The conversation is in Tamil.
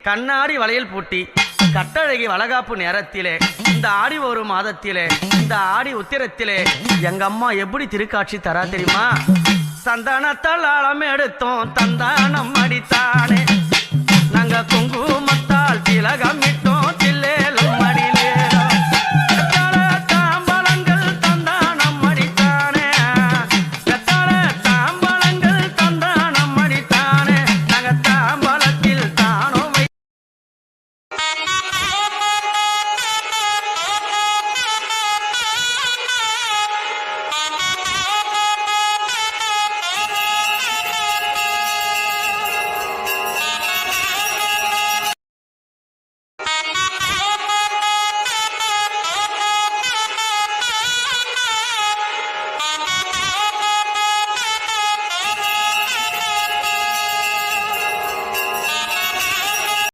கண்ணாடி வளையல் பூட்டி கட்டழகி வளகாப்பு நேரத்திலே இந்த ஆடி ஒரு மாதத்திலே இந்த ஆடி உத்திரத்திலே எங்க அம்மா எப்படி திருக்காட்சி தரா தெரியுமா? சந்தானத்தால் ஆழம் எடுத்தோம் தந்தானம் அடித்தானே. நாங்க குங்குமத்தால் திலகம்